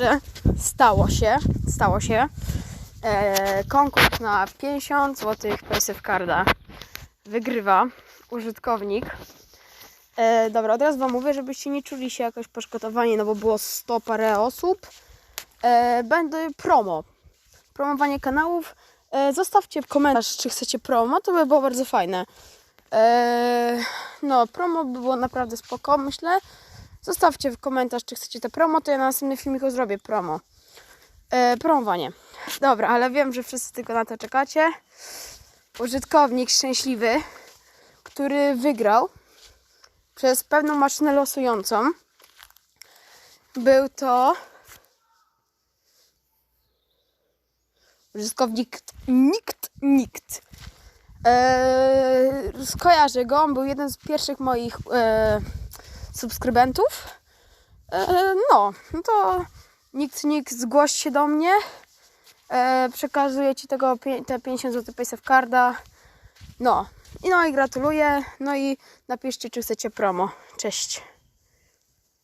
że stało się, stało się. E, konkurs na 50 zł Paysafe Carda wygrywa użytkownik. E, dobra, od razu Wam mówię, żebyście nie czuli się jakoś poszkodowani, no bo było 100 parę osób. E, będę promo. Promowanie kanałów. E, zostawcie komentarz, czy chcecie promo, to by było bardzo fajne. E, no, promo by było naprawdę spoko, myślę. Zostawcie w komentarz, czy chcecie te promo, to ja na następnym filmiku zrobię promo. E, promowanie. Dobra, ale wiem, że wszyscy tylko na to czekacie. Użytkownik szczęśliwy, który wygrał przez pewną maszynę losującą. Był to użytkownik nikt, nikt. Eee, skojarzę go, on był jeden z pierwszych moich e, subskrybentów. E, no, no to nikt, nikt, zgłoś się do mnie. E, przekazuję Ci tego te 50 zł Paysafe Carda. No. No i gratuluję. No i napiszcie, czy chcecie promo. Cześć.